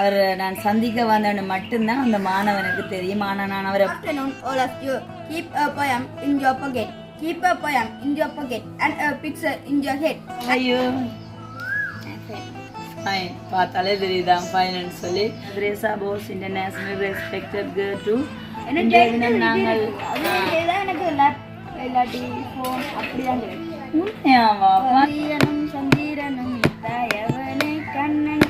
அவர் நான் சந்திக்க வந்தேன்னு மட்டும்தான் அந்த மாணவனுக்கு தெரியும். ஆனால் நான் அவரை afternoon, all of you. Keep a poem in your pocket. Keep a poem in your pocket and a picture in your head. ஐயோ. ஃபைன் பார்த்தாலே தெரியுதான் ஃபைன்னு சொல்லி. Teresa Bose international respected care to நாங்கள் எனக்கு லேப் இல்லாட்டி ஃபோன் அப்படிதான் கிடைக்கும் உண்மையாவா? சந்திரனும் சந்திரனும் தாயவனே கண்ணன்.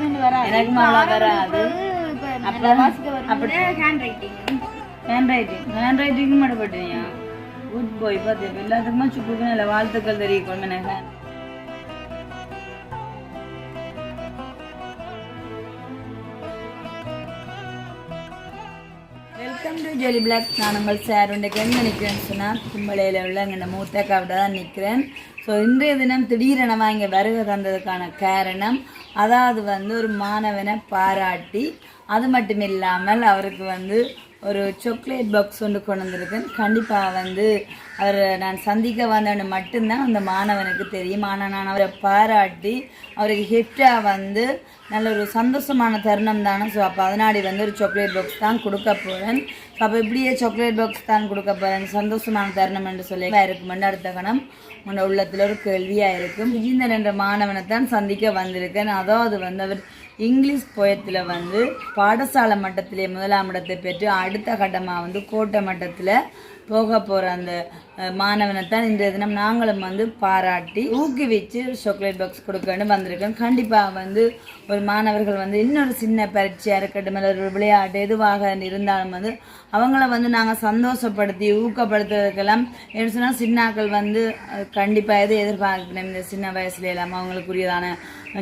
அவ்வளோதான் வராது. எனக்கும் அவ்வளோ வராது. வாசிக்க வரும் handwriting handwriting handwriting மட்டும் பட்டுறியா குட் பாய் பார்த்து எல்லாத்துக்குமா சுக்குக்கு நல்ல வாழ்த்துக்கள் தெரியும் எனக்கு ஜெலி பிளாக் நான் உங்கள் சார் உண்டைக்கு எங்கே நிற்கிறேன்னு சொன்னால் கும்பலையில் உள்ள எங்கள் மூத்த காவிட தான் நிற்கிறேன் ஸோ இன்றைய தினம் திடீரெனவாக இங்கே வருகை தந்ததுக்கான காரணம் அதாவது வந்து ஒரு மாணவனை பாராட்டி அது மட்டும் இல்லாமல் அவருக்கு வந்து ஒரு சாக்லேட் பாக்ஸ் ஒன்று கொண்டு வந்திருக்கேன் கண்டிப்பாக வந்து அவர் நான் சந்திக்க வந்தேன்னு மட்டும்தான் அந்த மாணவனுக்கு தெரியும். ஆனால் நான் அவரை பாராட்டி அவருக்கு ஹிஃப்டாக வந்து நல்ல ஒரு சந்தோஷமான தருணம் தானே. ஸோ அப்போ அதனாடி வந்து ஒரு சாக்லேட் பாக்ஸ் தான் கொடுக்க போகிறேன் ஸோ அப்போ இப்படியே சாக்லேட் பாக்ஸ் தான் கொடுக்க போகிறேன் சந்தோஷமான தருணம் என்று சொல்லி இருக்குமெண்டு அடுத்த கணம் உன்னோட உள்ளத்தில் ஒரு கேள்வியாக இருக்கும். விஜிந்தன் என்ற மாணவனை தான் சந்திக்க வந்திருக்கேன். அதாவது வந்து அவர் இங்கிலீஷ் போயத்தில் வந்து பாடசாலை மட்டத்திலே முதலாம் இடத்தை பெற்று அடுத்த கட்டமாக வந்து கோட்டை மட்டத்தில் போக போகிற அந்த மாணவனை தான் இன்றைய தினம் நாங்களும் வந்து பாராட்டி ஊக்குவிச்சு சாக்லேட் பாக்ஸ் கொடுக்கணும் வந்திருக்கோம். கண்டிப்பாக வந்து ஒரு மாணவர்கள் வந்து இன்னொரு சின்ன பரீட்சையாக இருக்கட்டும் இல்லை ஒரு விளையாட்டு எதுவாக இருந்தாலும் வந்து அவங்கள வந்து நாங்கள் சந்தோஷப்படுத்தி ஊக்கப்படுத்துறதுக்கெல்லாம் என்ன சொன்னால் சின்னாக்கள் வந்து கண்டிப்பாக எது எதிர்பார்க்கணும்? இந்த சின்ன வயசுல எல்லாம் அவங்களுக்குரியதான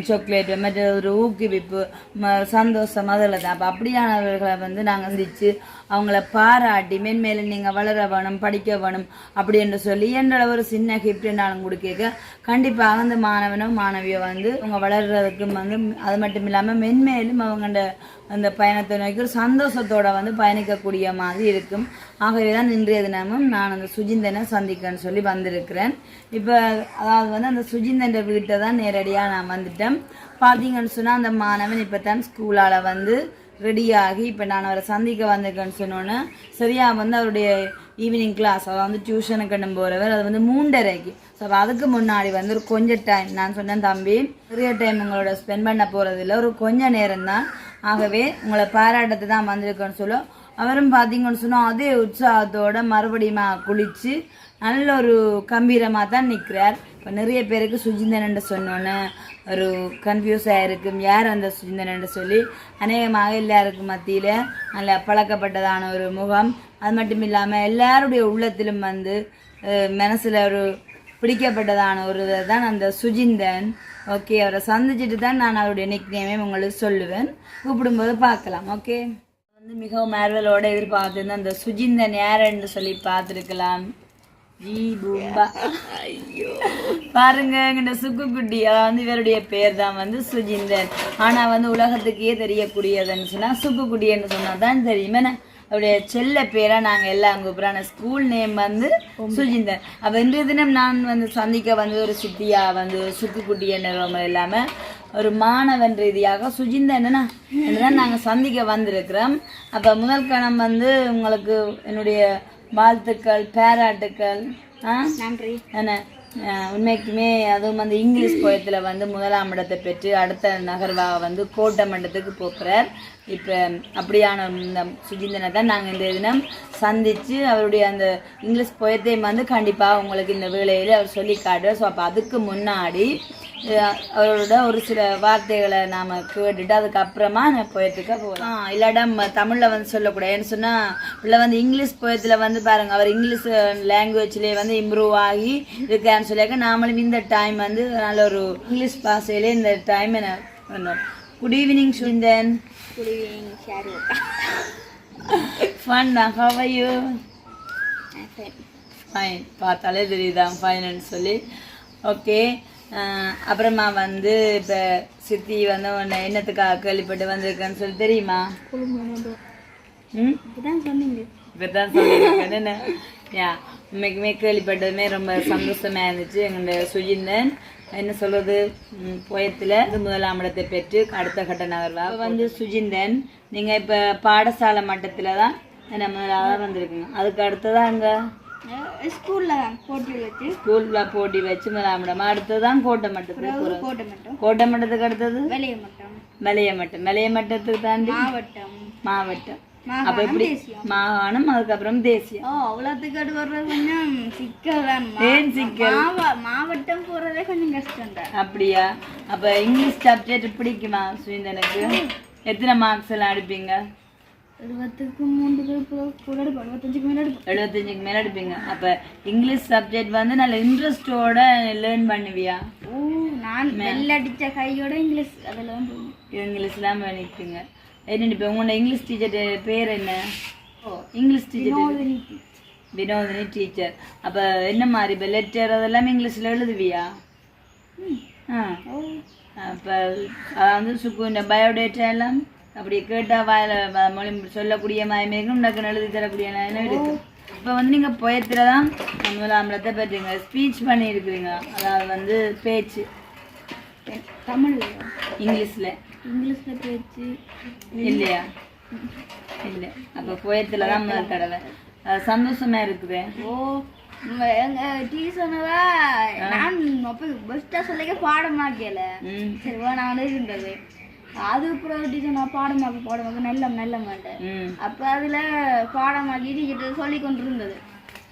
சாக்லேட் மற்ற ஒரு ஊக்குவிப்பு ம சந்தோஷம் அதில் தான். அப்போ அப்படியானவர்களை வந்து நாங்கள் சந்திச்சு அவங்கள பாராட்டி மென்மேலும் நீங்கள் வளர வேணும் படிக்க வேணும் அப்படி என்று சொல்லி என்ற ஒரு சின்ன கிஃப்ட்னாலும் கொடுக்க கண்டிப்பாக அந்த மாணவனும் மாணவியோ வந்து அவங்க வளர்கிறதுக்கும் வந்து அது மட்டும் இல்லாமல் மென்மேலும் அவங்களோட அந்த பயணத்தை நோக்கி ஒரு சந்தோஷத்தோடு வந்து பயணிக்கக்கூடிய மாதிரி இருக்கும். ஆகவே தான் இன்றைய தினமும் நான் அந்த சுஜிந்தனை சந்திக்கன்னு சொல்லி வந்திருக்கிறேன். இப்போ அதாவது வந்து அந்த சுஜிந்தன் வீட்டை தான் நேரடியாக நான் வந்துட்டேன். பார்த்தீங்கன்னு சொன்னால் அந்த மாணவன் இப்போ தான் ஸ்கூலால் வந்து ரெடியாகி இப்போ நான் அவரை சந்திக்க வந்திருக்கேன்னு சொன்னோன்னே சரியாக வந்து அவருடைய ஈவினிங் கிளாஸ் அதாவது வந்து டியூஷனுக்கு நம்ம போகிறவர் அது வந்து மூண்டரைக்கு ஸோ அதுக்கு முன்னாடி வந்து ஒரு கொஞ்சம் டைம் நான் சொன்னேன் தம்பி நிறைய டைம் உங்களோட ஸ்பெண்ட் பண்ண போகிறதில்ல ஒரு கொஞ்ச நேரம் தான் ஆகவே உங்களை பாராட்டத்தை தான் வந்திருக்கேன்னு சொல்ல. அவரும் பார்த்தீங்கன்னு சொன்னால் அதே உற்சாகத்தோட மறுபடியும் குளித்து நல்ல ஒரு கம்பீரமாக தான் நிற்கிறார் இப்போ நிறைய பேருக்கு சுஜிந்தன் சொன்னோன்னே ஒரு கன்ஃபியூஸ் ஆகிருக்கும் யார் அந்த சுஜிந்தன் சொல்லி? அநேகமாக எல்லாருக்கும் மத்தியில் நல்ல பழக்கப்பட்டதான ஒரு முகம். அது மட்டும் இல்லாமல் எல்லாருடைய உள்ளத்திலும் வந்து மனசில் ஒரு பிடிக்கப்பட்டதான ஒரு தான் அந்த சுஜிந்தன். ஓகே அவரை சந்திச்சுட்டு தான் நான் அவருடைய நிக்நேமே உங்களுக்கு சொல்லுவேன். கூப்பிடும்போது பார்க்கலாம். ஓகே. வந்து மிகவும் ஆர்வலோட எதிர்பார்த்துருந்த அந்த சுஜிந்தன் யாருன்னு சொல்லி பார்த்துருக்கலாம். ஜி பூம்பா. ஐயோ. பாருங்க எங்கிட்ட சுக்குக்குட்டி அதாவது வந்து இவருடைய பேர் தான் வந்து சுஜிந்தன். ஆனால் வந்து உலகத்துக்கே தெரியக்கூடியதுன்னு சொன்னால் சுக்குக்குட்டின்னு சொன்னால் தான் தெரியும். அவருடைய செல்ல பேராக நாங்கள் எல்லாம் கூப்பிட்றோம் ஸ்கூல் நேம் வந்து சுஜிந்தன். அப்போ இன்றைய தினம் நான் வந்து சந்திக்க வந்து ஒரு சித்தியா வந்து சுக்குக்குட்டி என்ற இல்லாமல் ஒரு மாணவன் ரீதியாக சுஜிந்தன்னா தான் நாங்கள் சந்திக்க வந்திருக்கிறோம். அப்போ முதல் கணம் வந்து உங்களுக்கு என்னுடைய வாழ்த்துக்கள் பாராட்டுக்கள் நன்றி. என்ன உண்மைக்குமே அதுவும் வந்து இங்கிலீஷ் போயத்தில் வந்து முதலாம் இடத்தை பெற்று அடுத்த நகர்வாக வந்து கோட்டை மண்டத்துக்கு போகிறார் இப்போ அப்படியான இந்த சுஜிந்தனை தான் நாங்கள் இந்த தினம் சந்தித்து அவருடைய அந்த இங்கிலீஷ் போயத்தையும் வந்து கண்டிப்பாக உங்களுக்கு இந்த வேளையில் அவர் சொல்லி காட்டுவார். ஸோ அப்போ அதுக்கு முன்னாடி அவரோட ஒரு சில வார்த்தைகளை நாம் கேட்டுட்டு அதுக்கப்புறமா நான் போயத்துக்கு போகலாம் இல்லாட்டா தமிழ்ல வந்து சொல்லக்கூடாது. ஏன்னு சொன்னால் இல்லை வந்து இங்கிலீஷ் போயத்தில் வந்து பாருங்க அவர் இங்கிலீஷ் லாங்குவேஜ்லேயே வந்து இம்ப்ரூவ் ஆகி இருக்கான்னு சொல்லியாக்க நாமளும் இந்த டைம் வந்து நல்ல ஒரு இங்கிலீஷ் பாஷையிலே இந்த டைம் என்ன பண்ணோம். Good evening Sundan good evening share ஃபன் ஹவ் யூ ஃபைன் பார்த்தாலே தெரியுதான் ஃபைன்னு சொல்லி. ஓகே அப்புறமா வந்து இப்போ சித்தி வந்து உன்னை என்னத்துக்காக கேள்விப்பட்டு வந்திருக்கேன்னு சொல்லி தெரியுமா? சொன்னீங்க. இப்பதான் என்ன யா உண்மைக்குமே கேள்விப்பட்டதுமே ரொம்ப சந்தோஷமா இருந்துச்சு. எங்களோட சுஜிந்தன் என்ன சொல்றது? புயத்துல முதலாம் இடத்தை பெற்று அடுத்த கட்ட நகர்வா. வந்து சுஜிந்தன் நீங்க இப்ப பாடசாலை மட்டத்துல தான் என்ன முதலாவது வந்திருக்குங்க. அதுக்கு அடுத்ததா அங்க? ஸ்கூல்ல போட்டி வச்சு. ஸ்கூல்ல போட்டி வச்சு அடுத்ததான் கோட்டை போறது கோட்டை மட்டும் கோட்டை மட்டத்துக்கு அடுத்தது? வெளிய மட்டும் மலைய மட்டம் மட்டத்துக்கு தாண்டி? மாவட்டம். மாவட்டம். அப்ப தேசியம். மாகாணம் அதுக்கப்புறம் தேசியம். ஓ அவ்வளோத்துக்கு அது வர்றது கொஞ்சம் சிக்கல் தான். ஏன் சிக்கல்? மாவட்டம் போறதே கொஞ்சம் கஷ்டம் தான். அப்படியா? அப்ப இங்கிலீஷ் சப்ஜெக்ட் பிடிக்குமா சுயந்தனுக்கு? எத்தனை மார்க்ஸ் எல்லாம் எடுப்பீங்க? எழுபத்துக்கு மூன்று பேர் எழுபத்தஞ்சுக்கு மேலே எழுபத்தஞ்சுக்கு மேல எடுப்பீங்க. அப்ப இங்கிலீஷ் சப்ஜெக்ட் வந்து நல்ல இன்ட்ரெஸ்டோட லேர்ன் பண்ணுவியா? ஓ நான் வெள்ள அடிச்ச கையோட இங்கிலீஷ் அதில் தான் போகணும் இங்கிலீஷ்லாம் பண்ணிப்பீங்க என்ன இப்போ உங்களோட இங்கிலீஷ் டீச்சர் பேர் என்ன? ஓ இங்கிலீஷ் டீச்சர் வினோதினி டீச்சர் அப்ப என்ன மாதிரி இப்போ லெட்டர் அதெல்லாம் இங்கிலீஷ்ல எழுதுவியா? ஆ. அப்போ அதாவது சுக்குண்ட பயோடேட்டா எல்லாம்? அப்படி கேட்டால் வாயில மொழி சொல்லக்கூடிய மயமேகம் டக்குன்னு எழுதி தரக்கூடிய என்ன இருக்கு. இப்போ வந்து நீங்கள் புயத்துல தான் முதலாமலத்தை பெற்றீங்க. ஸ்பீச் பண்ணியிருக்கிறீங்க. அதாவது வந்து பேச்சு. தமிழ்லையோ இங்கிலீஷில். இங்கிலீஷில் பேச்சு? இல்லையா? இல்லை. அப்போ புயத்துல தான் முதல் தடவை. அது சந்தோஷமா இருக்குது. ஓ எங்க டீச்சர்னவா நான் அப்போ பெஸ்ட்டாக சொல்லிக்க பாடமாக்கல ம். சரி வேணாம் இருந்தது அதுக்கப்புறம் டீச்சர் நான் பாடமாக்க பாடமாக்க நல்ல நல்ல மாட்டேன் ம். அப்போ அதில் பாடமாக்கி டீச்சர் சொல்லி கொண்டு இருந்தது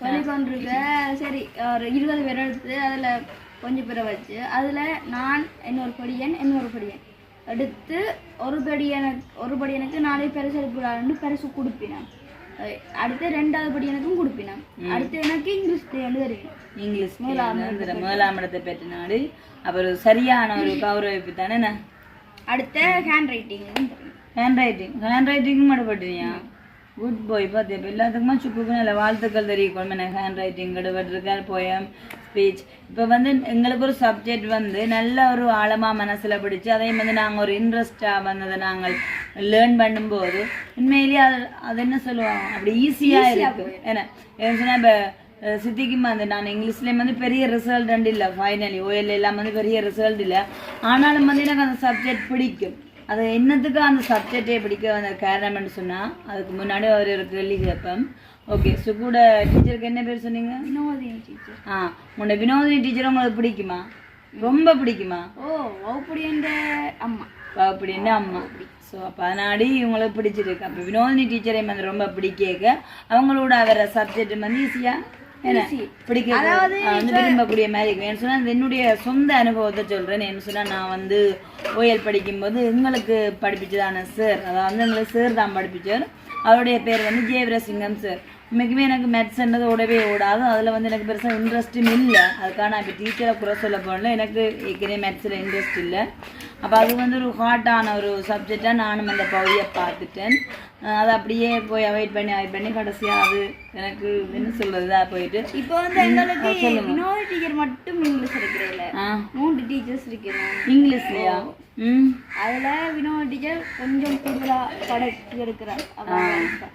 சொல்லி கொண்டிருக்க சரி ஒரு இருபது பேர் எடுத்து அதில் கொஞ்சம் பேரை வச்சு அதில் நான் இன்னொரு படியன் இன்னொரு படியன். எடுத்து ஒரு படியனுக்கு ஒரு படியனுக்கு நாளை பரிசு எடுக்கூடாதுன்னு பரிசு கொடுப்பினான். அடுத்து ரெண்டாவது படியனுக்கும் கொடுப்பினான். அடுத்து எனக்கு இங்கிலீஷ் எழுதுறேன் இங்கிலீஷ் அந்த முதலாம் இடத்தை பெற்ற நாடு. அப்புறம் சரியான ஒரு கௌரவிப்பு தானே அடுத்த ஹேண்ட் ரைட்டிங் ஹேண்ட் ரைட்டிங் ஹேண்ட் ரைட்டிங்கும் மட்டுப்பட்டினியா குட் பாய் பார்த்தியா இப்போ எல்லாத்துக்குமா சுக்குக்கு நல்ல வாழ்த்துக்கள் தெரிவிக்கணும் எனக்கு ஹேண்ட் ரைட்டிங் கடுபட்டிருக்கார் போயம் ஸ்பீச் இப்போ வந்து எங்களுக்கு ஒரு சப்ஜெக்ட் வந்து நல்ல ஒரு ஆழமாக மனசில் பிடிச்சி அதையும் வந்து நாங்கள் ஒரு இன்ட்ரெஸ்டாக வந்ததை நாங்கள் லேர்ன் பண்ணும்போது உண்மையிலேயே அது அது என்ன சொல்லுவாங்க? அப்படி ஈஸியாக இருக்கு. ஏன்னா ஏன்னு சொன்னால் இப்போ சித்திக்கும் வந்து நான் இங்கிலீஷ்லேயும் வந்து பெரிய ரிசல்ட் ரெண்டு இல்லை ஃபைனலி ஓஎல் எல்லாம் வந்து பெரிய ரிசல்ட் இல்லை ஆனாலும் வந்து எனக்கு அந்த சப்ஜெக்ட் பிடிக்கும் அது என்னத்துக்கு அந்த சப்ஜெக்டே பிடிக்க வந்த காரணம்னு சொன்னால் அதுக்கு முன்னாடி ஒரு ஒரு கேள்வி கேட்பேன் ஓகே சுக்கூட டீச்சருக்கு என்ன பேர் சொன்னீங்க? வினோதியம் டீச்சர் ஆ உன்னோட வினோதினி டீச்சர் உங்களுக்கு பிடிக்குமா ரொம்ப பிடிக்குமா ஓ வகுப்படியன்ற அம்மா அப்படின்னு அம்மா ஸோ அப்போ அதனாடி இவங்களுக்கு பிடிச்சிருக்கு அப்போ வினோதினி டீச்சரை வந்து ரொம்ப பிடிக்க அவங்களோட வர சப்ஜெக்ட் வந்து ஈஸியாக வந்து விரும்பக்கூடிய மாதிரி ஏன்னு சொன்னால் என்னுடைய சொந்த அனுபவத்தை சொல்கிறேன் என்ன சொன்னால் நான் வந்து ஓஎல் படிக்கும்போது எங்களுக்கு படிப்பிச்சதான சார் அதாவது எங்களுக்கு சார் தான் படிப்பிச்சார். அவருடைய பேர் வந்து ஜெயவரசிங்கம் சார் உண்மைக்குமே எனக்கு மெட்ஸ்ன்றது ஓடவே ஓடாது. அதில் வந்து எனக்கு பெருசாக இன்ட்ரெஸ்ட்டும் இல்லை. அதுக்காக நான் இப்போ டீச்சரை குறை சொல்ல போகல எனக்கு ஏற்கனவே மெட்ஸில் இன்ட்ரெஸ்ட் இல்லை. அப்போ அது வந்து ஒரு ஹார்ட்டான ஒரு சப்ஜெக்டாக நானும் அந்த பகுதியை பார்த்துட்டேன். அதை அப்படியே போய் அவாய்ட் பண்ணி அவாய்ட் பண்ணி கடைசியாக அது எனக்கு என்ன சொல்கிறதா போயிட்டு. இப்போ வந்து எங்களுக்கு வினோத டீச்சர் மட்டும் இங்கிலீஷ் இருக்கிறதில்ல ஆ. மூன்று டீச்சர்ஸ் இருக்கிறோம். இங்கிலீஷ்லையா? ம். அதுல வினோத டீச்சர் கொஞ்சம் கூடுதலா படைச்சு எடுக்கிறார் அவ்வளவுதான்.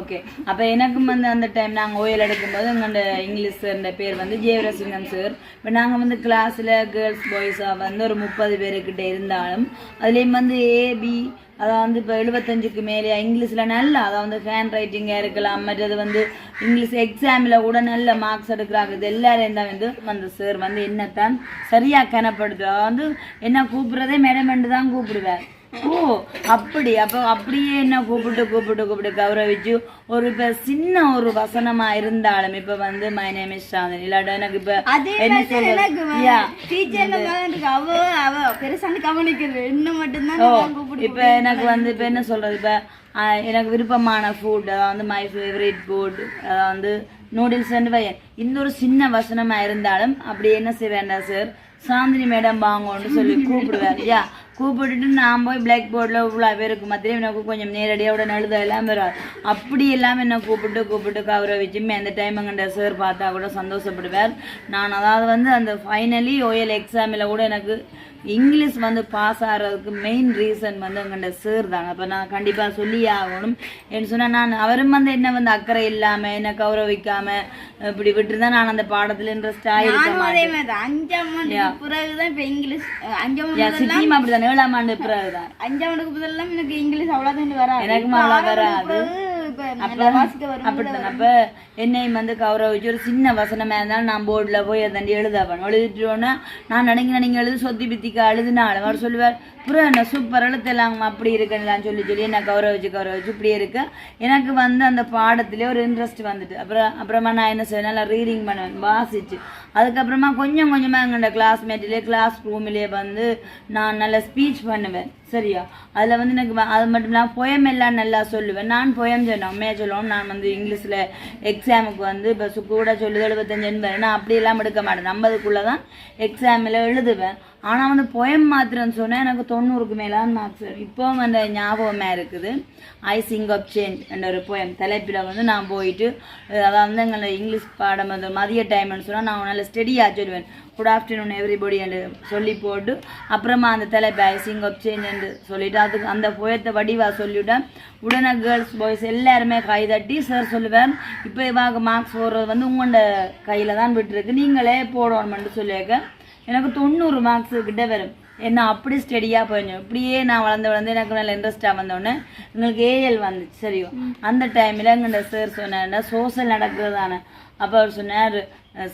ஓகே அப்போ எனக்கும் வந்து அந்த டைம் நாங்கள் ஓயல் எடுக்கும்போது எங்களோட இங்கிலீஷ் சார்ன்ற பேர் வந்து ஜெயவரசிங்கம் சார் இப்போ நாங்கள் வந்து கிளாஸில் கேர்ள்ஸ் பாய்ஸாக வந்து ஒரு முப்பது பேருக்கிட்ட இருந்தாலும் அதுலேயும் வந்து ஏபி அதான் வந்து இப்போ எழுபத்தஞ்சுக்கு மேலே இங்கிலீஷில் நல்லா அதான் வந்து ஹேண்ட் ரைட்டிங்காக இருக்கலாம் மற்றது வந்து இங்கிலீஷ் எக்ஸாமில் கூட நல்ல மார்க்ஸ் எடுக்கிறாங்க. இது எல்லாரையும் தான் வந்து அந்த சார் வந்து என்னத்தான் சரியாக கனப்படுத்து அதாவது வந்து என்ன கூப்பிட்றதே மேடம் தான் கூப்பிடுவேன். ஓ அப்படி. அப்போ அப்படியே என்ன கூப்பிட்டு கூப்பிட்டு கூப்பிட்டு கௌரவிச்சு ஒரு இப்போ சின்ன ஒரு வசனமா இருந்தாலும் இப்போ வந்து மை நேம் இஸ் சாந்தன் இல்லாட்ட எனக்கு இப்போ என்ன எனக்கு சொல்றது இப்போ வந்து இப்போ என்ன சொல்றது? இப்போ எனக்கு விருப்பமான ஃபுட் அதாவது வந்து மை ஃபேவரட் ஃபுட் அதாவது வந்து நூடுல்ஸ் பையன் இந்த ஒரு சின்ன வசனமா இருந்தாலும் அப்படி என்ன செய்வேண்டா சார் சாந்தினி மேடம் வாங்கன்னு சொல்லி கூப்பிடுவார். யா கூப்பிட்டுட்டு நான் போய் பிளாக் போர்டில் இவ்வளோ பேருக்கு மத்தியில எனக்கு கொஞ்சம் நேரடியாக உடனே எழுத எல்லாம் வரும். அப்படி எல்லாம் என்ன கூப்பிட்டு கூப்பிட்டு கௌரவிச்சு அந்த டைம் எங்கள்ட சார் பார்த்தா கூட சந்தோஷப்படுவார். நான் அதாவது வந்து அந்த ஃபைனலி ஓஎல் எக்ஸாமில் கூட எனக்கு இங்கிலீஷ் வந்து பாஸ் ஆகிறதுக்கு மெயின் ரீசன் வந்து எங்கள்ட சார் தாங்க. அப்போ நான் கண்டிப்பாக சொல்லியே ஆகணும். என்ன சொன்னால் நான் அவரும் வந்து என்ன வந்து அக்கறை இல்லாமல் என்ன கௌரவிக்காம இப்படி விட்டுருந்தா நான் அந்த பாடத்தில் இன்ட்ரெஸ்ட் ஆகிருக்க நானும் அதே மாட்டேன். மாதிரி தான் அஞ்சாம் பிறகுதான் இப்ப இங்கிலீஷ் அஞ்சாம் சித்தியும் அப்படிதான் ஏழாம் ஆண்டு பிறகுதான். அஞ்சாம் ஆண்டுக்கு முதல்லாம் எனக்கு இங்கிலீஷ் அவ்வளோதான் வராது. எனக்கும் இப்ப அவ்வளோ வராது. அப்படித்தான். அப்போ என்னையும் வந்து கௌரவிச்சு ஒரு சின்ன வசனமாக இருந்தாலும் நான் போர்டில் போய் அதை எழுதப்பேன் எழுதிட்டோன்னா நான் நினைங்க நீங்கள் எழுது சொத்தி பித்திக்க அழுதுனாலும் அவர் சொல்லுவார் அப்புறம் என்ன சூப்பர் எழுத்தெல்லாம் அப்படி இருக்குன்னு சொல்லி சொல்லி என்ன கௌரவிச்சு கௌரவிச்சு இப்படியே இருக்கேன் எனக்கு வந்து அந்த பாடத்திலே ஒரு இன்ட்ரெஸ்ட் வந்துட்டு. அப்புறம் அப்புறமா நான் என்ன செய்வேன்? நல்லா ரீடிங் பண்ணுவேன் வாசிச்சு. அதுக்கப்புறமா கொஞ்சம் கொஞ்சமாக எங்களோட கிளாஸ்மேட்டிலே கிளாஸ் ரூமிலே வந்து நான் நல்லா ஸ்பீச் பண்ணுவேன். சரியா? அதில் வந்து எனக்கு அது மட்டும் இல்லாமல் பொயம் எல்லாம் நல்லா சொல்லுவேன். நான் பொயம் சொன்னேன் உண்மையாக சொல்லுவோம் நான் வந்து இங்கிலீஷில் எக்ஸாமுக்கு வந்து இப்போ கூட சொல்லுது எழுபத்தஞ்சு எண்பது நான் அப்படியெல்லாம் எடுக்க மாட்டேன். ஐம்பதுக்குள்ளே தான் எக்ஸாமில் எழுதுவேன். ஆனால் வந்து பொயம் மாத்திரம் சொன்னால் எனக்கு தொண்ணூறுக்கு மேலான மார்க்ஸ் இப்போவும் அந்த ஞாபகமாக இருக்குது. ஐ சிங் ஆஃப் சேஞ்ச் என்ற ஒரு பொயம் தலைப்பில் வந்து நான் போயிட்டு அதாவது வந்து எங்களை இங்கிலீஷ் பாடம் வந்து மதிய டைம்னு சொன்னால் நான் நல்ல ஸ்டெடியாக சொல்லுவேன். குட் ஆஃப்டர்நூன் எவ்ரிபடி என்று சொல்லி போட்டு அப்புறமா அந்த தலைப்பு ஐ சிங் ஆஃப் சேஞ்ச் என்று சொல்லிட்டு அதுக்கு அந்த பொயத்தை வடிவா சொல்லிவிட்டேன். உடனே கேர்ள்ஸ் பாய்ஸ் எல்லாருமே கை தட்டி சார் சொல்லுவேன் இப்போ இவாக மார்க்ஸ் போடுறது வந்து உங்களோட கையில் தான் விட்டுருக்கு. நீங்களே போடணும்னு சொல்லியிருக்க எனக்கு தொண்ணூறு மார்க்ஸ் கிட்ட வரும். என்ன அப்படி ஸ்டடியாக போயிடும் இப்படியே நான் வளர்ந்து வளர்ந்து எனக்கு நல்ல இன்ட்ரெஸ்டாக வந்தோடனே எங்களுக்கு ஏஎல் வந்துச்சு சரியோ? அந்த டைமில் எங்கள் சார் சொன்னாருன்னா சோசியல் நடக்கிறது தானே அப்போ அவர் சொன்னார்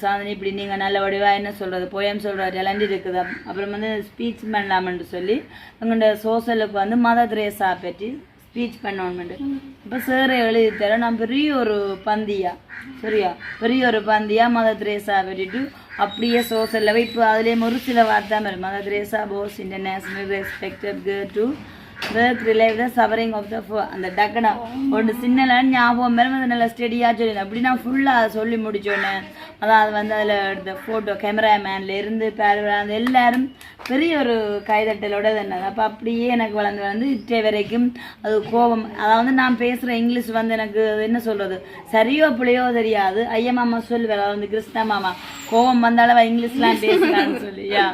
சாதனை இப்படி நீங்கள் நல்ல வடிவாக என்ன சொல்கிறது போயம் சொல்கிற டேலண்ட் இருக்குது? அப்புறம் வந்து ஸ்பீச் பண்ணலாமென்று சொல்லி எங்கள்கிட்ட சோசியலுக்கு வந்து மத திரேசா பற்றி ஸ்பீச் பண்ணணும்னு இப்போ சார் எழுதி தர நான் பெரிய ஒரு பந்தியா? சரியா? பெரிய ஒரு பந்தியா மத திரேசா வெட்டிட்டு அப்படியே சோசியலில் இப்போ அதுலேயும் ஒரு சில வார்த்தை மாதிரி மத Teresa Bose international respected care to work relieve the suffering of the அந்த டக்குனா. ஒன்று சின்னலான்னு ஞாபகம் மேலே அது நல்லா ஸ்டெடியாக சொல்லி அப்படி நான் ஃபுல்லாக அதை சொல்லி முடிச்சோன்னே அது வந்து அதில் எடுத்த ஃபோட்டோ கேமராமேன்ல இருந்து அந்த எல்லாரும் பெரிய ஒரு கைதட்டலோட என்னது? அப்போ அப்படியே எனக்கு வளர்ந்து வந்து இட்டே வரைக்கும் அது கோபம். அதாவது நான் பேசுகிற இங்கிலீஷ் வந்து எனக்கு என்ன சொல்கிறது சரியோ பிள்ளையோ தெரியாது. ஐயா மாமா சொல்லுவேன் அதாவது வந்து கிருஷ்ண மாமா கோபம் வந்தாலும் இங்கிலீஷ்லாம் பேசுகிறான்னு சொல்லியா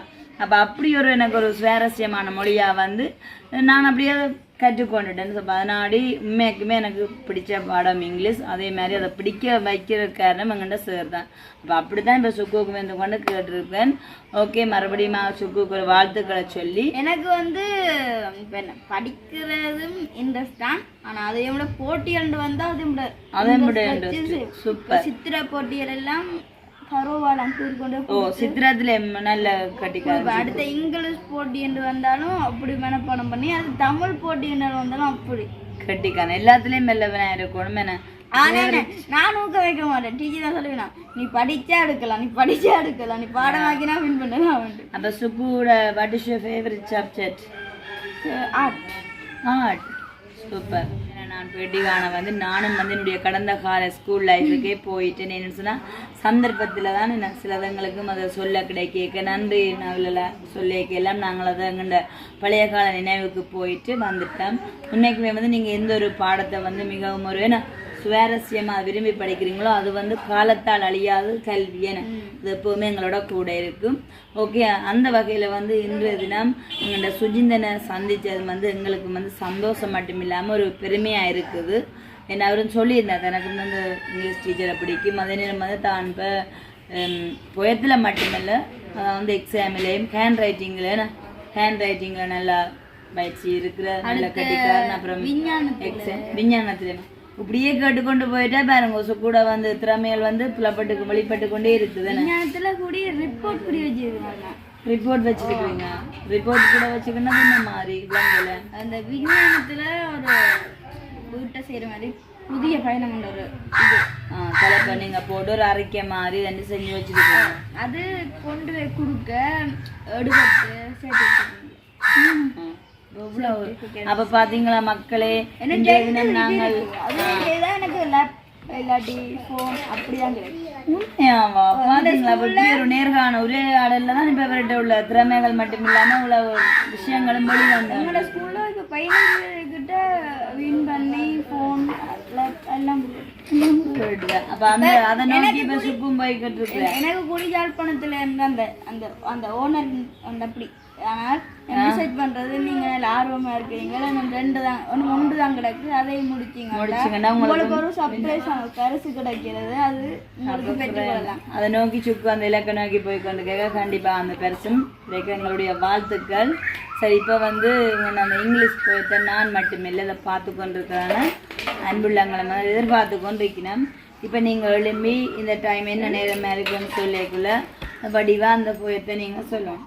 அப்போ அப்படி ஒரு எனக்கு ஒரு சுவாரஸ்யமான மொழியாக வந்து நான் அப்படியே அதை கற்றுக்கொண்டுட்டேன். ஸோ அதனாடி உண்மைக்குமே எனக்கு பிடிச்ச பாடம் இங்கிலீஷ். அதே மாதிரி அதை பிடிக்க வைக்கிற காரணம் எங்கள்கிட்ட சார் தான். அப்போ அப்படி தான் இப்போ சுக்குவுக்கு வந்து கொண்டு கேட்டிருப்பேன் ஓகே மறுபடியும் சுக்குவுக்கு ஒரு வாழ்த்துக்களை சொல்லி. எனக்கு வந்து இப்போ என்ன படிக்கிறதும் இன்ட்ரெஸ்ட் தான். ஆனா அதையும் விட போட்டிகள் வந்தா அதையும் விட அதை interest. Super. சித்திர போட்டிகள் எல்லாம் ஓ சித்திரத்தில் நல்ல கட்டிக்காரு இப்ப அடுத்த இங்கிலீஷ் போட்டி என்று வந்தாலும் அப்படி மனப்பாடம் பண்ணி அது தமிழ் போட்டி என்று வந்தாலும் அப்படி. கட்டிக்கான எல்லாத்துலேயும் மெல்லவனா இருக்கணும் என்ன? நான் ஊக்க வைக்க மாட்டேன். டீச்சர் சொல்லுவேன் நீ படிச்சா எடுக்கலாம் நீ படிச்சா எடுக்கலாம். நீ பாடமாக்கினா வின் பண்ணலாம் அப்போ சுக்குவோட what is your favourite subject art art super நான் பேட்டி காண வந்து நானும் வந்து என்னுடைய கடந்த கால ஸ்கூல் லைஃபுக்கே போயிட்டேன். என்ன சொன்னால் சந்தர்ப்பத்தில் தான் நான் சிலதங்களுக்கும் அதை சொல்ல கிடைக்க நன்றி நவலில் சொல்லிக்க எல்லாம் நாங்கள் அதை எங்கள்ட பழைய கால நினைவுக்கு போயிட்டு வந்துட்டோம். உண்மைக்குமே வந்து நீங்கள் எந்த ஒரு பாடத்தை வந்து மிகவும் ஒரு சுவாரஸ்யமாக விரும்பி படிக்கிறீங்களோ அது வந்து காலத்தால் அழியாது கல்வி என அது எப்போவுமே எங்களோட கூட இருக்கும். ஓகே அந்த வகையில் வந்து இன்றைய தினம் எங்களோட சுஜிந்தனை சந்தித்தது வந்து எங்களுக்கு வந்து சந்தோஷம் மட்டும் இல்லாமல் ஒரு பெருமையாக இருக்குது. என்ன அவரும் சொல்லியிருந்தார் எனக்கு வந்து இங்கிலீஷ் டீச்சரை பிடிக்கும். அதே நேரம் வந்து தான் இப்போ புயத்தில் மட்டுமல்ல வந்து எக்ஸாம்லேயும் ஹேண்ட் ரைட்டிங்கில் ஹேண்ட் ரைட்டிங்கில் நல்லா பயிற்சி இருக்கிற நல்ல கட்டிக்காரன் அப்புறம் எக்ஸாம் விஞ்ஞானத்துல. இப்படியே கேட்டுக்கொண்டு போயிட்டா பாருங்க சு- கூட வந்து திறமைகள் வந்து புலப்பட்டு வெளிப்பட்டு கொண்டே இருக்குது விஞ்ஞானத்துல கூடிய ரிப்போர்ட் கூடி வச்சிருக்காங்க. ரிப்போர்ட் வச்சிருக்கீங்க ரிப்போர்ட் கூட வச்சுக்கணும் இந்த மாதிரி விலங்குல அந்த விஞ்ஞானத்துல ஒரு வீட்டை செய்யற மாதிரி புதிய பயணம் கொண்ட ஒரு இது. தலைப்பை நீங்க போட்டு ஒரு அரைக்க மாதிரி ரெண்டு செஞ்சு வச்சிருக்கீங்க. அது கொண்டு போய் கொடுக்க எடுபட்டு சேர்த்து அப்ப பாத்தீங்களா மக்களே? இன்றைய தினம் நாங்கள் நேர்காண ஒரே ஆடல்ல தான் இப்ப இவர்கிட்ட உள்ள திறமைகள் மட்டும் இல்லாம உள்ள விஷயங்களும் வெளிவந்தாங்க ஸ்கூல்ல இப்போ பதினஞ்சு கிட்ட வின் பண்ணி ஃபோன் எல்லாம் அப்ப அந்த அதை நோக்கி இப்ப சுப்பும் போய்கிட்டு இருக்கிற எனக்கு குடி யாழ்ப்பாணத்துல இருந்த அந்த அந்த அந்த ஓனர் அந்த அப்படி ஆனால் மெசேஜ் பண்றது நீங்க நல்ல ஆர்வமா இருக்கீங்க நான் ரெண்டு தான் ஒன்று ஒன்று தான் கிடக்கு. அதையும் முடிச்சிங்க உங்களுக்கு ஒரு சர்ப்ரைஸ் பரிசு கிடைக்கிறது. அது உங்களுக்கு பெற்றுக்கொள்ளலாம் அதை நோக்கி சுக்கு அந்த இலக்கை நோக்கி போய் கொண்டு கேட்க கண்டிப்பா அந்த பெருசும் எங்களுடைய வாழ்த்துக்கள். சரி இப்போ வந்து அந்த இங்கிலீஷ் போயத்தை நான் மட்டுமில்லை. இதை பார்த்து கொண்டிருக்கிறான அன்புள்ளங்களை மாதிரி எதிர்பார்த்து கொண்டிருக்கிறேன் இப்போ நீங்கள் எழும்பி இந்த டைம் என்ன நேரமாக இருக்குன்னு சொல்லிக்குள்ள வடிவாக அந்த போயத்தை நீங்கள் சொல்லணும்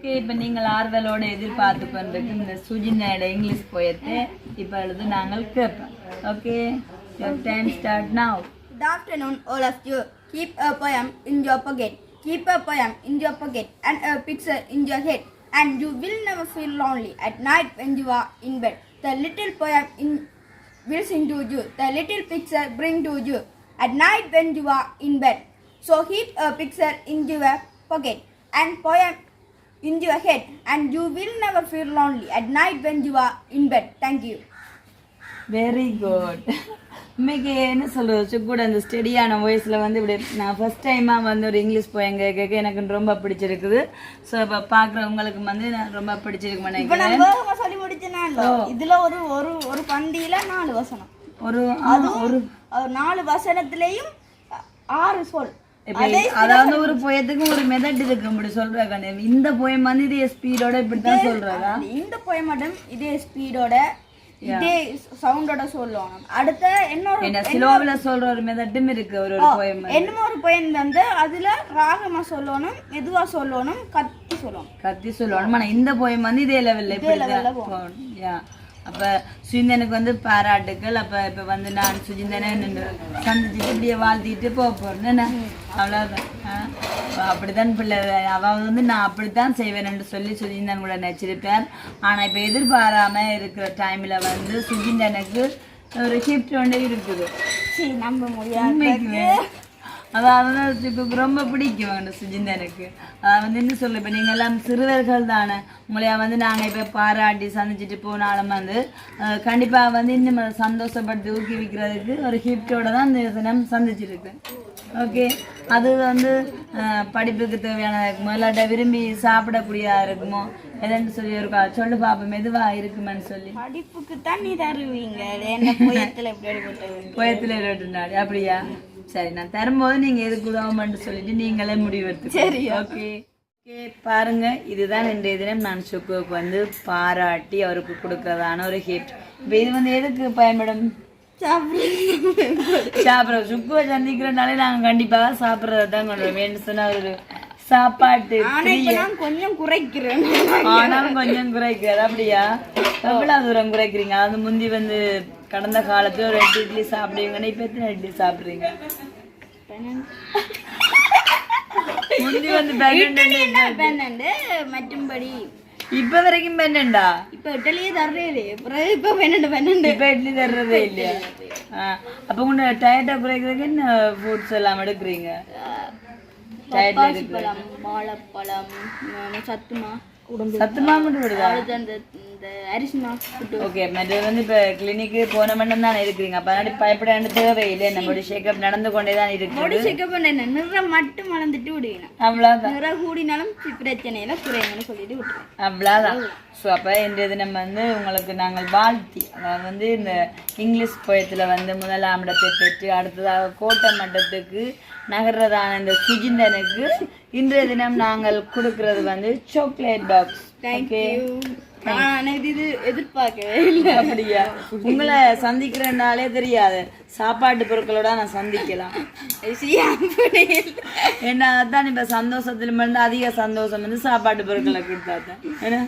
ஓகே இப்போ நீங்கள் ஆறுதலோட எதிர்பார்த்து கொண்டிருக்கு இந்த சுஜினோட இங்கிலீஷ் போயத்தை இப்போ எழுது நாங்கள் கேட்போம் okay time start now Good afternoon, all of you. Keep a poem in your pocket. Keep a poem in your pocket and a picture in your head, and you will never feel lonely at night when you are in bed. The little poem in will sing to you. The little picture bring to you at night when you are in bed. So keep a picture in your pocket and poem in your head, and you will never feel lonely at night when you are in bed. Thank you. Very good இன்னைக்கு என்ன சொல்றது? கூட அந்த ஸ்டெடியான வாய்ஸில் வந்து இப்படி நான் first டைமாக வந்து ஒரு இங்கிலீஷ் போயங்க கேட்க எனக்கு ரொம்ப பிடிச்சிருக்குது. ஸோ இப்போ பார்க்குறவங்களுக்கு வந்து நான் ரொம்ப பிடிச்சிருக்கு நினைக்கிறேன். சொல்லி முடிச்சேனா இல்ல? இதுல ஒரு ஒரு ஒரு பந்தியில நாலு வசனம். ஒரு ஒரு. நாலு வசனத்திலேயும் ஆறு சொல். அதாவது ஒரு போயத்துக்கும் ஒரு மெதட் இருக்கு அப்படி சொல்றாங்க இந்த போயம் வந்து இதே ஸ்பீடோட இப்படி தான் சொல்றதா? இந்த போய் மட்டும் இதே ஸ்பீடோட இதே சவுண்டோட சொல்லணும் அடுத்த இன்னொரு என்ன சிலோவில் சொல்ற ஒரு மெதட்டும் இருக்கு ஒரு ஒரு போயம் என்னமோ ஒரு போயம் வந்து அதுல ராகமா சொல்லணும் மெதுவா சொல்லணும் கத்தி சொல்லணும். கத்தி சொல்லுவாங்க ஆனா இந்த போயம் வந்து இதே லெவல்ல இப்படி அப்ப சுஜிந்தனுக்கு வந்து பாராட்டுக்கள். அப்ப இப்ப வந்து நான் சுஜிந்தனை சந்திச்சுட்டு இப்படியே வாழ்த்திட்டு போக போறேன் என்ன? அவ்வளவுதான். ஆ? அப்ப அப்படிதான் பிள்ளை. அவ வந்து நான் அப்படித்தான் செய்வேன்னு சொல்லி சுஜிந்தன் கூட நினைச்சிருப்பார் ஆனா இப்ப எதிர்பாராம இருக்கிற டைம்ல வந்து சுஜிந்தனுக்கு ஒரு கிஃப்ட் ஒன்று இருக்குது. சரி நம்ப முடியாது அதாவது ரொம்ப பிடிக்கும் அந்த சுஜிந்தனுக்கு. அதாவது வந்து என்ன சொல்ல இப்போ நீங்கள் எல்லாம் சிறுவர்கள் தானே. உங்களைய வந்து நாங்கள் இப்போ பாராட்டி சந்திச்சுட்டு போனாலும் வந்து அஹ், கண்டிப்பா வந்து இன்னும் அதை சந்தோஷப்படுத்தி ஊக்குவிக்கிறதுக்கு ஒரு ஹிப்டோட தான் இந்த தினம் சந்திச்சிருக்கேன் ஓகே அது வந்து படிப்புக்கு தேவையான முதலாட்ட விரும்பி சாப்பிடக்கூடியதா இருக்குமோ எதுன்னு சொல்லி இருக்கா சொல்லு பாப்போம் மெதுவா இருக்குமென்னு சொல்லி. படிப்புக்கு தான் நீ தருவீங்க. போயத்துல நாள் அப்படியா? சரி நான் தரும்போது நீங்க எதுக்கு உதவமென்று சொல்லிட்டு நீங்களே முடிவெடுத்து சரி ஓகே ஓகே பாருங்க இதுதான் இன்றைய தினம் நான் சுக்குவுக்கு வந்து பாராட்டி அவருக்கு கொடுக்கறதான ஒரு ஹிட் இப்போ இது வந்து எதுக்கு பயன்படும்? சாப்பிட்ற சுக்குவை சந்திக்கிறனாலே நாங்கள் கண்டிப்பாக சாப்பிட்றத தான் கொண்டு வருவோம் சொன்னா ஒரு சாப்பாட்டு கொஞ்சம் குறைக்கிறேன். ஆனாலும் கொஞ்சம் குறைக்கிறது அப்படியா? எவ்வளவு தூரம் குறைக்கிறீங்க? அது முந்தி வந்து கடந்த காலத்துல ஒரு ரெண்டு இட்லி சாப்பிடுவீங்கன்னா இப்ப எத்தனை இட்லி சாப்பிடுறீங்க? முந்தி வந்து பன்னெண்டு மற்றும்படி இப்ப வரைக்கும் பன்னெண்டா? இப்ப இட்டலியே தர்றே பிறகு இப்ப பன்னெண்டு பன்னெண்டு. இப்ப இட்லி தர்றதே இல்லையா? அப்ப உங்க டயட்டை குறைக்கிறதுக்கு என்ன ஃபுட்ஸ் எல்லாம் எடுக்கிறீங்க? பழம் வாழைப்பழம் சத்துமா சத்துமா மட்டும் விடுதா? ஓகே மற்றது வந்து இப்போ கிளினிக்கு போன மட்டும் தானே இருக்கிறீங்க? அப்போ அதனால பயப்பட வேண்டிய தேவையில்லை. நம்மளுடைய ஷேக்கப் நடந்து கொண்டே தான் இருக்குது பொடி செக்கப் பண்ண நிறம் மட்டும் மறந்துட்டு விடுவேன் அவ்வளோதான் நிற கூடினாலும் பிரச்சனையில குறைங்கன்னு சொல்லிட்டு விட்டுருவேன் அவ்வளோதான் ஸோ அப்போ இன்றைய தினம் வந்து உங்களுக்கு நாங்கள் வாழ்த்தி அதாவது வந்து இந்த இங்கிலீஷ் போயத்தில் வந்து முதலாம் இடத்தை பெற்று அடுத்ததாக கோட்டை மட்டத்துக்கு நகர்றதான இந்த சுஜிந்தனுக்கு இன்றைய தினம் நாங்கள் கொடுக்கறது வந்து சாக்லேட் பாக்ஸ் ஓகே நான் இது எதிர்பார்க்கவே இல்லை. அப்படியா? உங்களை சந்திக்கிறனாலே தெரியாது. சாப்பாட்டு பொருட்களோட நான் சந்திக்கலாம். ஏன்னா அதான் இப்ப சந்தோஷத்துல இருந்து அதிக சந்தோஷம் வந்து சாப்பாட்டு பொருட்களை கொடுத்தாதான். ஏன்னா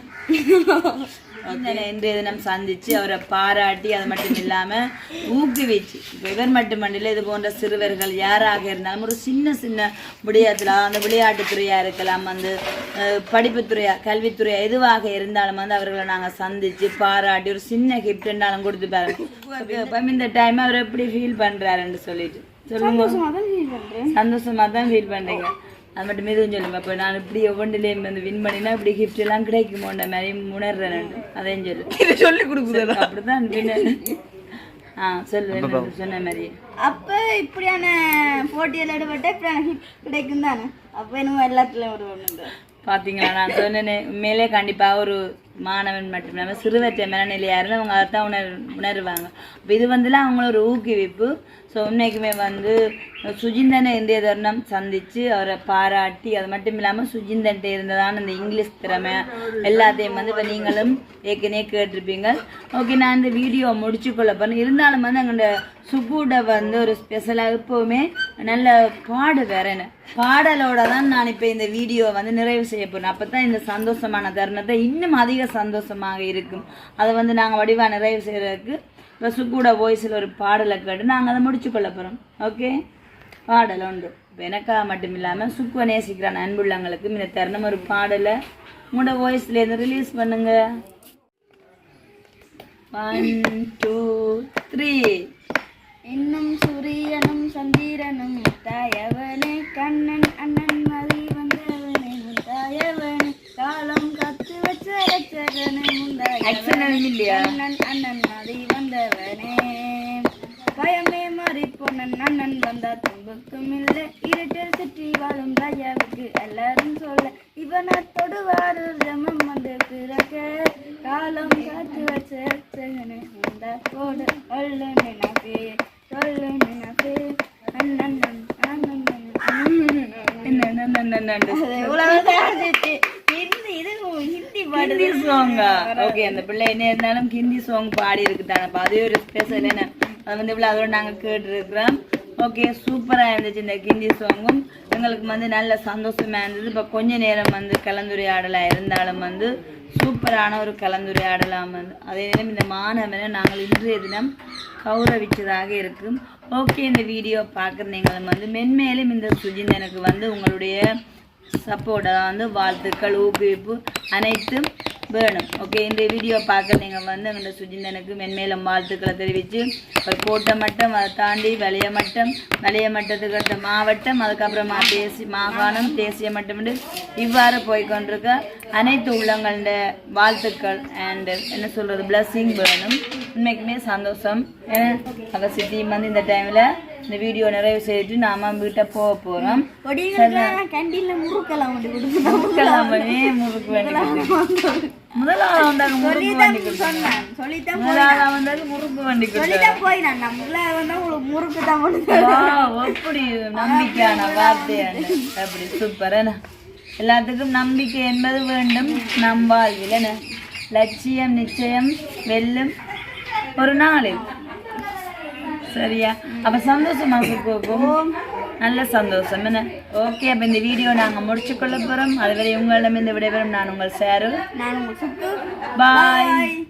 இன்றைய தினம் சந்திச்சு அவரை பாராட்டி அது மட்டும் இல்லாம ஊக்குவிச்சு. இவர் மட்டுமல்ல இது போன்ற சிறுவர்கள் யாராக இருந்தாலும் ஒரு சின்ன சின்ன விடயத்துல அந்த விளையாட்டுத்துறையா இருக்கலாம் வந்து படிப்புத்துறையா கல்வித்துறையா எதுவாக இருந்தாலும் வந்து அவர்களை நாங்க சந்திச்சு பாராட்டி ஒரு சின்ன கிஃப்ட் இருந்தாலும் கொடுத்து பாருங்க. இந்த டைம் அவர் எப்படி ஃபீல் பண்றாருன்னு சொல்லிட்டு. சொல்லுங்க. அதான் feel பண்றேன். சந்தோஷமா தான் ஃபீல் பண்றீங்க. அது மட்டும் எதுவும் சொல்லுங்க அப்போ நான் இப்படி ஒவ்வொன்றிலையும் வந்து வின் பண்ணினா இப்படி gift எல்லாம் கிடைக்குமோன்ற மாதிரி உணர்றேன் அதையும் சொல்லு. இதை சொல்லி கொடுக்குதா அப்படிதான் winner. ஆ சொல்லு சொன்ன மாதிரி? அப்ப இப்படியான போட்டியில் ஈடுபட்ட இப்படியான கிடைக்கும் தானே? அப்ப இன்னும் எல்லாத்துலயும் ஒரு ஒன்று பாத்தீங்களா நான் சொன்னேனே உண்மையிலே கண்டிப்பா ஒரு மாணவன் மட்டும் இல்லாமல் சிறுவற்ற மனநிலையா இருந்தால் அவங்க அதைத்தான் உணர் உணருவாங்க. அப்போ இது வந்துலாம் அவங்கள ஒரு ஊக்குவிப்பு ஸோ உண்மைக்குமே வந்து சுஜிந்தனை இந்திய தருணம் சந்தித்து அவரை பாராட்டி அது மட்டும் இல்லாமல் சுஜிந்தன்ட்டு இருந்ததான இந்த இங்கிலீஷ் திறமை எல்லாத்தையும் வந்து இப்போ நீங்களும் ஏற்கனவே கேட்டிருப்பீங்க. ஓகே நான் இந்த வீடியோ முடிச்சு கொள்ள போகிறேன் இருந்தாலும் வந்து அங்கே சுக்கூட வந்து ஒரு ஸ்பெஷலாக எப்போவுமே நல்ல பாடு வேற என்ன? பாடலோட தான் நான் இப்போ இந்த வீடியோ வந்து நிறைவு செய்ய போகிறேன் அப்போ தான் இந்த சந்தோஷமான தருணத்தை இன்னும் அதிக சந்தோஷமாக இருக்கும். அதை வந்து நாங்கள் வடிவாக நிறைவு செய்கிறதுக்கு இப்போ சுக்கூட வாய்ஸில் ஒரு பாடலை கேட்டு நாங்கள் அதை முடிச்சு கொள்ள போகிறோம் ஓகே பாடல் உண்டு இப்போ எனக்காக மட்டும் இல்லாமல் சுக்குவை நேசிக்கிறான் அன்புள்ளங்களுக்கு இந்த தருணம் ஒரு பாடலை. உங்களோட வாய்ஸ்லேருந்து ரிலீஸ் பண்ணுங்க. ஒன் டூ த்ரீ இன்னும் சூரியனும் சந்திரனும் தாயவனே கண்ணன் அண்ணன் மதி வந்தவனே தாயவனே காலம் கத்து வச்ச ரச்சகனே முந்தாயவனே அண்ணன் அண்ணன் மதி வந்தவனே பயமே மாறி போனன் அண்ணன் துன்புக்கும் இல்லை இருட்டில் சுற்றி வாழும் ராஜாவுக்கு எல்லாரும் சொல்ல இவனை தொடுவாரு ரமம் வந்து பிறக்க. காலம் காத்து வச்ச ரச்சகனே வந்தா போடு சொல்லு நினைப்பே சொல்லு நினைப்பே. அண்ணன் ஹிந்தி சாங்கா ஓகே அந்த பிள்ளை என்ன இருந்தாலும் ஹிந்தி சாங் பாடி இருக்குதானே அப்போ அதே ஒரு ஸ்பெஷல் என்ன? அது வந்து இவ்வளோ அதோட நாங்கள் கேட்டுருக்குறோம். ஓகே சூப்பராக இருந்துச்சு இந்த கிண்டி சாங்கும் எங்களுக்கு வந்து நல்ல சந்தோஷமாக இருந்தது. இப்போ கொஞ்ச நேரம் வந்து கலந்துரையாடலாக இருந்தாலும் வந்து சூப்பரான ஒரு கலந்துரையாடலாம் வந்து. அதே நேரம் இந்த மாணவனை நாங்கள் இன்றைய தினம் கௌரவிச்சதாக இருக்கும். ஓகே இந்த வீடியோ பார்க்குற நீங்களும் வந்து மென்மேலும் இந்த சுஜிந்தனுக்கு வந்து உங்களுடைய சப்போர்ட்டாக வந்து வாழ்த்துக்கள் ஊக்குவிப்பு அனைத்தும் வேணும். ஓகே இந்த வீடியோ பார்க்க நீங்கள் வந்து அந்த சுஜிந்தனுக்கு மென்மேலும் வாழ்த்துக்களை தெரிவித்து ஒரு கோட்டை மட்டம் அதை தாண்டி வலிய மட்டம் வலிய மட்டத்துக்கு அடுத்த மாவட்டம் அதுக்கப்புறமா தேசிய மாகாணம் தேசிய மட்டம் இவ்வாறு போய்கொண்டிருக்க அனைத்து உள்ளங்களோட வாழ்த்துக்கள் அண்டு என்ன சொல்கிறது பிளஸ்ஸிங் வேணும். உண்மைக்குமே சந்தோஷம். ஏன்னா அவள் சித்தியும் வந்து இந்த டைமில் இந்த வீடியோ நிறைவு செய்துட்டு நாம வீட்டை போக போகிறோம் பண்ணி முறுக்கு வண்டி கொடுத்து முதலாவது வந்தாங்க முறுக்கு வண்டி கொடுத்தாங்க சொன்னேன். சொல்லித்தான் முதலாவது வந்தாங்க முறுக்கு வண்டி கொடுத்தாங்க சொல்லித்தான் போய் நான் நம்மள வந்து உங்களுக்கு முறுக்கு தான் எப்படி நம்பிக்கையான வார்த்தையான அப்படி சூப்பர் என்ன எல்லாத்துக்கும் நம்பிக்கை என்பது வேண்டும். நம் வாழ்வில் லட்சியம் நிச்சயம் வெல்லும். ஒரு நாளில் சரியா அப்ப சந்தோஷமா இருக்கும் நல்ல சந்தோஷம் என்ன ஓகே அப்ப இந்த வீடியோ நாங்க முடிச்சு கொள்ள போறோம் அதுவரை உங்களிடம் இந்த விடைபெறும் நான் உங்கள் சேரு பாய்